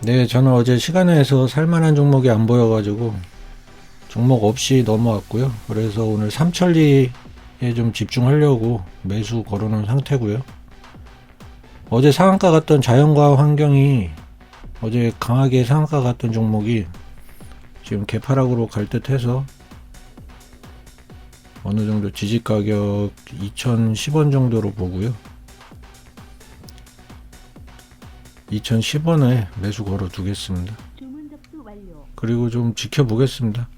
네, 저는 어제 시간에서 살만한 종목이 안 보여가지고 종목 없이 넘어왔고요. 그래서 오늘 삼천리에 좀 집중하려고 매수 걸어놓은 상태고요. 어제 상한가 갔던 자연과학 환경이 어제 강하게 상한가 갔던 종목이 지금 개파락으로 갈 듯해서 어느 정도 지지 가격 2010원 정도로 보고요. 2010원에 매수 걸어 두겠습니다. 그리고 좀 지켜보겠습니다.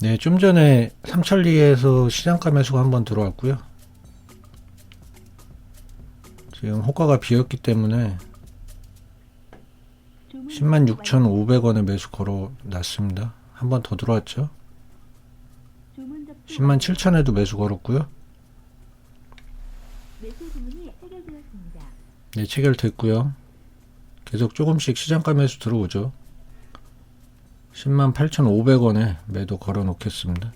네, 좀 전에 삼천리에서 시장가 매수가 한번 들어왔고요. 지금 호가가 비었기 때문에 주문 106,500원에 매수 걸어 놨습니다. 한번 더 들어왔죠. 주문 접수 107,000에도 매수 걸었고요. 네, 체결됐고요. 계속 조금씩 시장가 매수 들어오죠. 108,500원에 매도 걸어 놓겠습니다.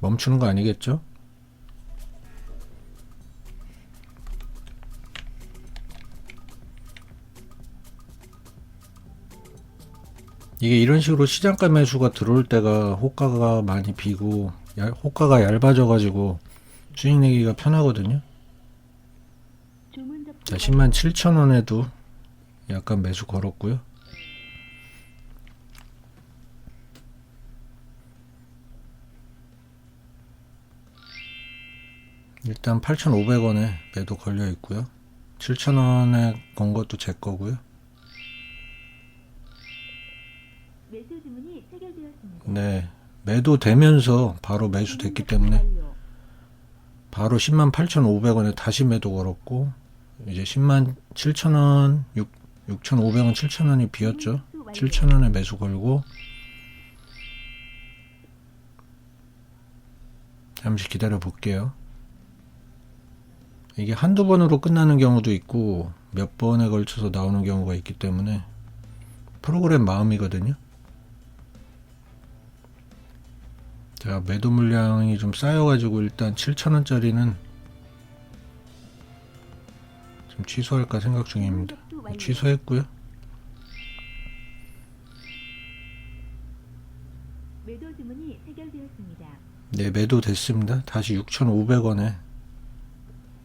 멈추는 거 아니겠죠? 이게 이런 식으로 시장가 매수가 들어올 때가 호가가 많이 비고 얇- 호가가 얇아져 가지고 수익 내기가 편하거든요. 자, 10만 7천 원에도 약간 매수 걸었고요. 일단 8,500원에 매도 걸려 있고요. 7,000원에 건 것도 제 거고요. 매수 주문이 해결되었습니다. 네. 매도 되면서 바로 매수됐기 때문에. 바로 10만 8,500원에 다시 매도 걸었고 이제 10만 7,000원, 6, 6,500원, 7,000원이 비었죠. 7,000원에 매수 걸고 잠시 기다려 볼게요. 이게 한두 번으로 끝나는 경우도 있고 몇 번에 걸쳐서 나오는 경우가 있기 때문에 프로그램 마음이거든요. 제가 매도 물량이 좀 쌓여가지고 일단 7,000원짜리는 좀 취소할까 생각 중입니다. 취소했고요. 네, 매도 됐습니다. 다시 6,500원에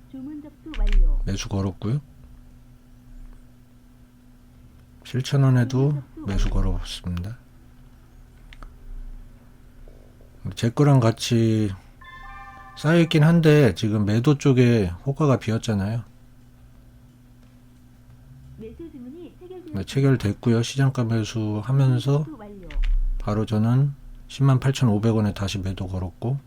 주문 접수 완료. 매수 걸었고요. 7,000원에도 매수 걸어봤습니다. 제 거랑 같이 쌓여있긴 한데 지금 매도 쪽에 호가가 비었잖아요. 네, 체결됐고요. 시장가 매수 하면서. 바로 저는 108,500원에 다시 매도 걸었고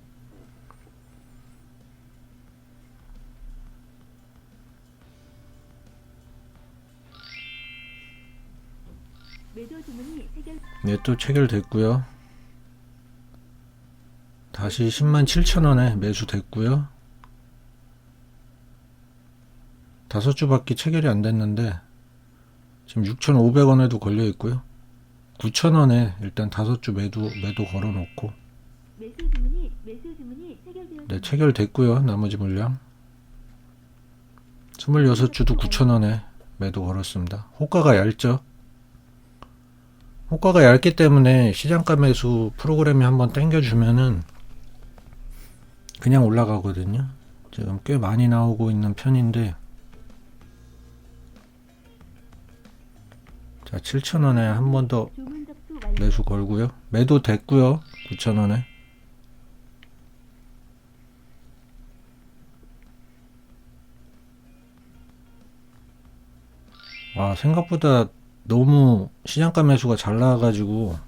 네, 또 체결됐고요. 다시 10만 7천 원에 매수됐고요. 다섯 주밖에 체결이 안 됐는데 지금 6,500원에도 걸려 있고요. 9,000원에 일단 다섯 주 매도 매도 걸어 놓고. 네, 체결됐고요. 나머지 물량 26주도 9,000원에 매도 걸었습니다. 호가가 얇죠? 호가가 얇기 때문에 시장가 매수 프로그램이 한번 땡겨주면은 그냥 올라가거든요. 지금 꽤 많이 나오고 있는 편인데 자 7,000원에 한 번 더. 매수 걸고요. 매도 됐고요. 9,000원에. 와, 생각보다 너무 시장가 매수가 잘 나와가지고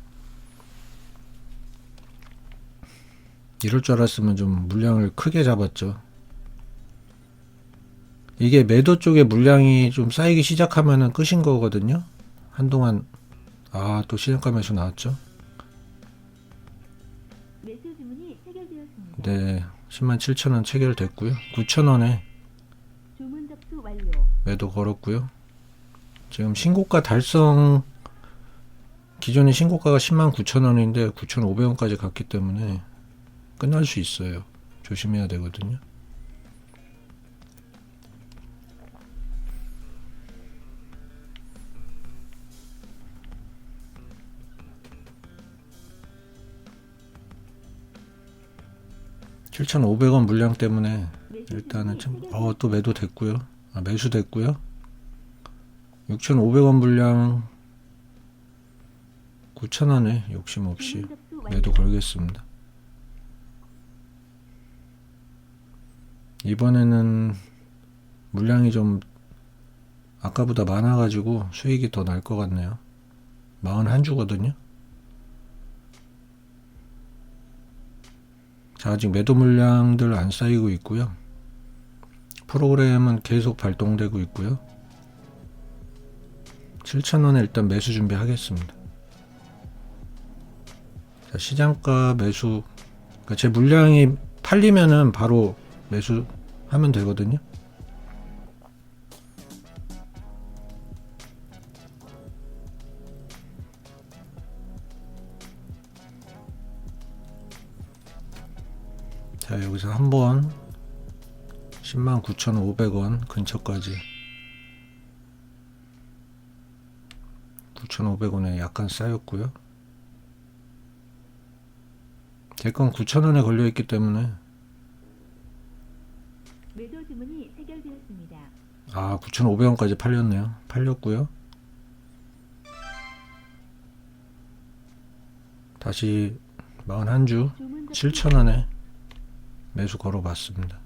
이럴 줄 알았으면 좀 물량을 크게 잡았죠. 이게 매도 쪽에 물량이 좀 쌓이기 시작하면은 끝인 거거든요. 한동안 아, 또 시장가 매수 나왔죠? 네, 10만 7천 원 체결됐고요. 9천 원에. 매도 걸었고요. 지금 신고가 달성 기존의 신고가가 10만 9천 원인데 9,500원까지 갔기 때문에 끝날 수 있어요. 조심해야 되거든요. (7,500원) 물량 때문에 일단은 참, 어, 또 매도 됐고요. 아, 매수 됐고요. 6,500원 물량 9,000원에 욕심 없이. 매도 걸겠습니다. 이번에는 물량이 좀 아까보다 많아가지고 수익이 더 날 것 같네요. 41주거든요. 자, 아직 매도 물량들 안 쌓이고 있고요. 프로그램은 계속 발동되고 있고요. 7,000원에 일단 매수 준비하겠습니다. 자, 시장가 매수, 그러니까 제 물량이 팔리면은 바로 매수하면 되거든요. 자, 여기서 한번 109,500원 근처까지 9,500원에 약간 쌓였고요. 제건 9,000원에 걸려 있기 때문에 매도 주문이 체결되었습니다. 아 9,500원까지 팔렸네요. 팔렸고요. 다시 41주 주문 접수 7,000원에 매수 걸어봤습니다.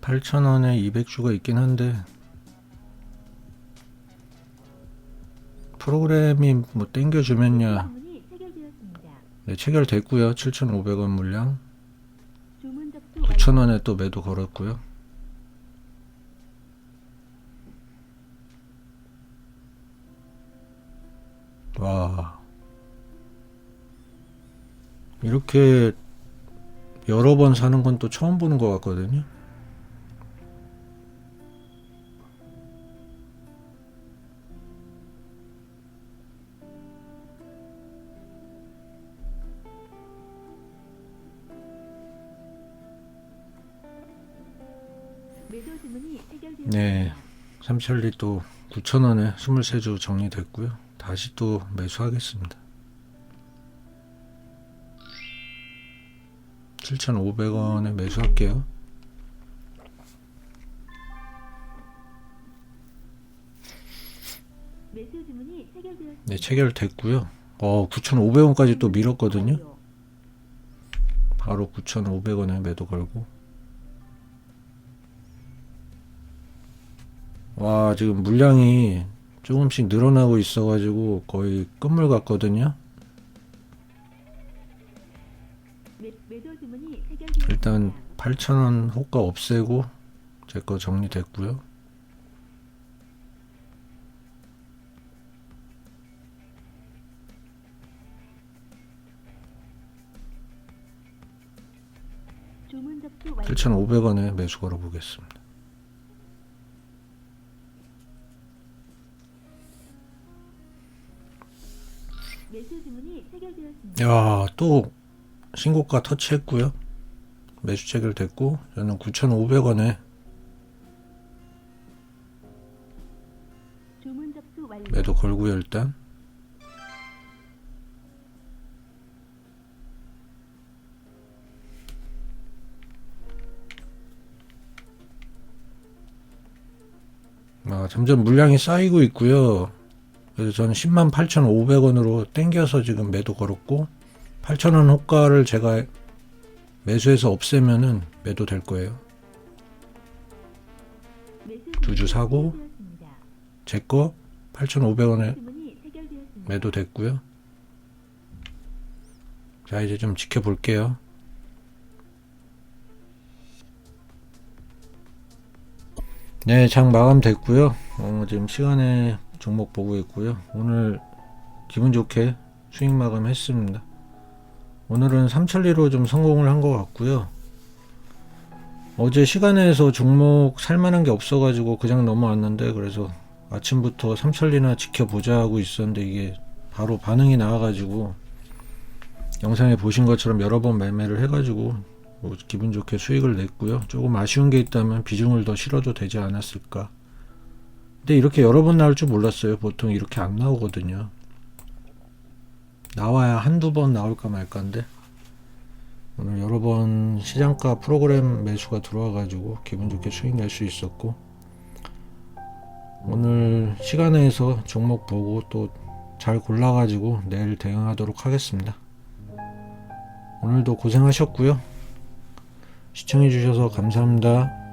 팔천 원에 200주가 있긴 한데 프로그램이 뭐 땡겨주면야 주문이 체결되었습니다. 네, 체결됐고요. 7,500원 물량 주문 접수 완료. 9,000원에 또 매도 걸었고요. 와. 이렇게 여러 번 사는 건 또 처음 보는 것 같거든요. 네. 삼천리 또 9,000원에 23주 정리됐고요. 다시 또 매수하겠습니다. 7,500원에 매수할게요. 네, 체결됐고요. 어, 9,500원까지 또 밀었거든요. 바로 9,500원에 매도 걸고. 와, 지금 물량이 조금씩 늘어나고 있어가지고 거의 끝물 같거든요. 일단 8,000원 호가 없애고 제 거 정리됐고요. 주문 접수 완료. 7,500원에 매수 걸어 보겠습니다. 주문이 체결되었습니다. 야, 또 신고가 터치했고요. 매수 체결됐고 저는 9,500원에 주문 접수 완료. 매도 걸고요, 일단. 아, 점점 물량이 쌓이고 있고요. 그래서 저는 10만 8,500원으로 땡겨서 지금 매도 걸었고 8,000원 호가를 제가 매수해서 없애면은 매도 될 거예요. 두주 주문이 사고. 제 거 8,500원에 주문이 체결되었습니다. 매도 됐고요. 자, 이제 좀 지켜볼게요. 네, 장 마감됐고요. 어, 지금 시간에 종목 보고 있고요. 오늘 기분 좋게 수익 마감했습니다. 오늘은 삼천리로 좀 성공을 한 것 같고요. 어제 시간에서 종목 살만한 게 없어가지고 그냥 넘어왔는데 그래서 아침부터 삼천리나 지켜보자 하고 있었는데 이게 바로 반응이 나와가지고 영상에 보신 것처럼 여러 번 매매를 해가지고 뭐 기분 좋게 수익을 냈고요. 조금 아쉬운 게 있다면 비중을 더 실어도 되지 않았을까. 근데 이렇게 여러 번 나올 줄 몰랐어요. 보통 이렇게 안 나오거든요. 나와야 한두 번 나올까 말까인데 오늘 여러 번 시장가 프로그램 매수가 들어와가지고 기분 좋게 수익 낼 수 있었고 오늘 시간에서 종목 보고 또 잘 골라가지고 내일 대응하도록 하겠습니다. 오늘도 고생하셨고요. 시청해주셔서 감사합니다.